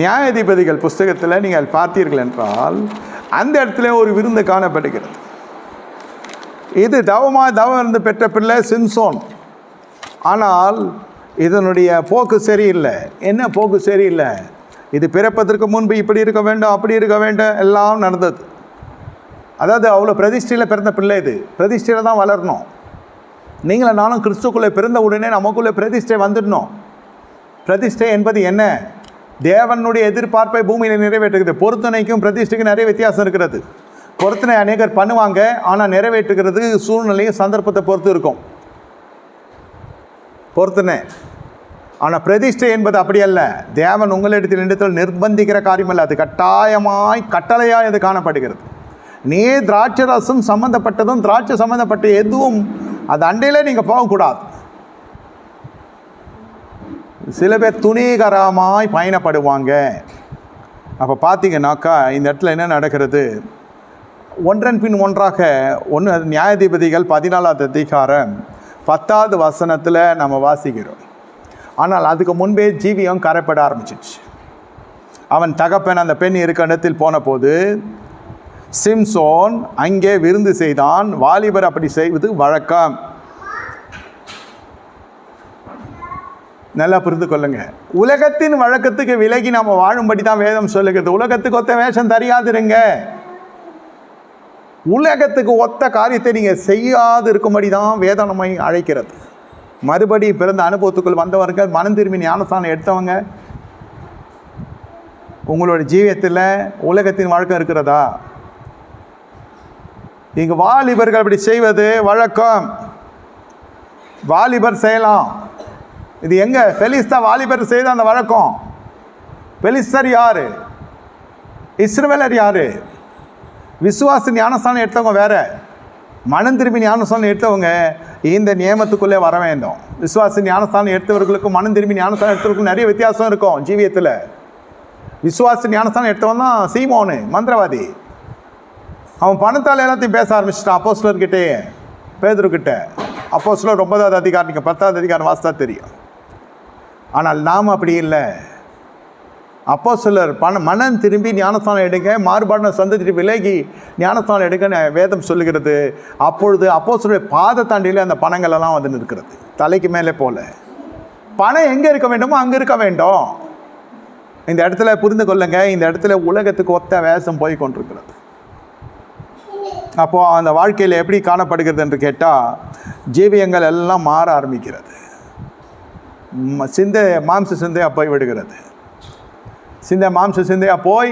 நியாயாதிபதிகள் புஸ்தகத்தில் நீங்கள் பார்த்தீர்கள் என்றால் அந்த இடத்துல ஒரு விருந்து காணப்படுகிறது. இது தவமா தவம் இருந்து பெற்ற பிள்ளை சின்சோன். ஆனால் இதனுடைய போக்கு சரியில்லை. என்ன போக்கு சரியில்லை? இது பிறப்பதற்கு முன்பு இப்படி இருக்க வேண்டும் அப்படி இருக்க வேண்டும் எல்லாம் நடந்தது. அதாவது அவ்வளோ பிரதிஷ்டையில் பிறந்த பிள்ளை இது. பிரதிஷ்டையில் தான் வளரணும். நீங்களும் நானும் கிறிஸ்துக்குள்ளே பிறந்த உடனே நமக்குள்ளே பிரதிஷ்டை வந்துடணும். பிரதிஷ்டை என்பது என்ன? தேவனுடைய எதிர்பார்ப்பை பூமியில் நிறைவேற்றுகிறது. பொருத்தனைக்கும் பிரதிஷ்டைக்கும் நிறைய வித்தியாசம் இருக்கிறது. பொருத்தனை அநேகர் பண்ணுவாங்க. ஆனால் நிறைவேற்றுகிறது சூழ்நிலையும் சந்தர்ப்பத்தை பொறுத்து இருக்கும். பொருத்தனை. ஆனால் பிரதிஷ்டை என்பது அப்படி அல்ல. தேவன் உங்களிடத்தில் இடத்தில் நிர்பந்திக்கிற காரியம் அல்ல அது கட்டாயமாய் கட்டளையாய் அது காணப்படுகிறது. நீ திராட்சை ரசம் சம்மந்தப்பட்டதும் திராட்சை சம்மந்தப்பட்ட எதுவும் அது அண்டையில் நீங்கள் போகக்கூடாது. சில பேர் துணிகரமாய் பயணப்படுவாங்க. அப்போ பார்த்தீங்கன்னாக்கா இந்த இடத்துல என்ன நடக்கிறது? ஒன்றன் பின் ஒன்றாக ஒன்று நியாயாதிபதிகள் பதினாலாவது அதிகாரம் பத்தாவது வசனத்தில் நம்ம வாசிக்கிறோம். ஆனால் அதுக்கு முன்பே ஜீவியம் கரைப்பட ஆரம்பிச்சிச்சு அவன் தகப்பன் அந்த பெண் இருக்க இடத்தில் போன போது சிம்சோன் அங்கே விருந்து செய்தான் வாலிபர் அப்படி செய்வது வழக்கம். நல்லா புரிந்து கொள்ளுங்க. உலகத்தின் வழக்கத்துக்கு விலகி நம்ம வாழும்படி தான் வேதம் சொல்லுகிறது. உலகத்துக்கு ஒத்த வேஷம் தெரியாதிருங்க. உலகத்துக்கு ஒத்த காரியத்தை நீங்கள் செய்யாது இருக்கும்படி தான் வேதம் நம்மை அழைக்கிறது. மறுபடி பிறந்த அனுபவத்துக்குள் வந்தவர்கள் மனம் திரும்பி ஞானஸ்தானம் எடுத்தவங்க உங்களோட ஜீவியத்தில் உலகத்தின் வழக்கம் இருக்கிறதா? இங்கு வாலிபர்கள் அப்படி செய்வது வழக்கம். வாலிபர் செய்யலாம். இது எங்கே? பெலிஸ்தா வாலிபர் செய்த அந்த வழக்கம். பெலிஸ்தர் யாரு? இஸ்ரவேலர் யாரு? விசுவாச ஞானஸ்தானம் எடுத்தவங்க வேற. மனம் திரும்பி ஞானஸ்தானம் எடுத்தவங்க இந்த நியமத்துக்குள்ளே வர வேண்டும். விசுவாச ஞானஸ்தானம் எடுத்தவர்களுக்கும் மனம் திரும்பி ஞானஸ்தானம் எடுத்தவர்களுக்கும் நிறைய வித்தியாசம் இருக்கும் ஜீவியத்தில். விசுவாச ஞானஸ்தானம் எடுத்தவன் தான் சீமோனு மந்திரவாதி. அவன் பணத்தால் எல்லாத்தையும் பேச ஆரம்பிச்சிட்டான் அப்போஸ்லர்கிட்டே பேதர்கிட்ட அப்போஸ்லர் ஒன்பதாவது அதிகாரம் நீங்கள் பத்தாவது அதிகாரம் வாசித்தா தெரியும். ஆனால் நாம் அப்படி இல்லை. அப்போ சிலர் பண மனம் திரும்பி ஞானஸ்தானம் எடுங்க மாறுபாடின சந்ததி விலகி ஞானஸ்தானம் எடுக்க வேதம் சொல்லுகிறது. அப்பொழுது அப்போ சிலர் பாத தாண்டியில் அந்த பணங்கள் எல்லாம் வந்து நிற்கிறது. தலைக்கு மேலே போல. பணம் எங்கே இருக்க வேண்டுமோ அங்கே இருக்க வேண்டும். இந்த இடத்துல புரிந்து கொள்ளுங்க இந்த இடத்துல உலகத்துக்கு ஒத்த வேஷம் போய் கொண்டிருக்கிறது. அப்போது அந்த வாழ்க்கையில் எப்படி காணப்படுகிறது என்று கேட்டால் ஜீவியங்கள் எல்லாம் மாற ஆரம்பிக்கிறது. சிந்தை மாம்ச சிந்தையாக போய் விடுகிறது. சிந்தை மாம்ச சிந்தையாக போய்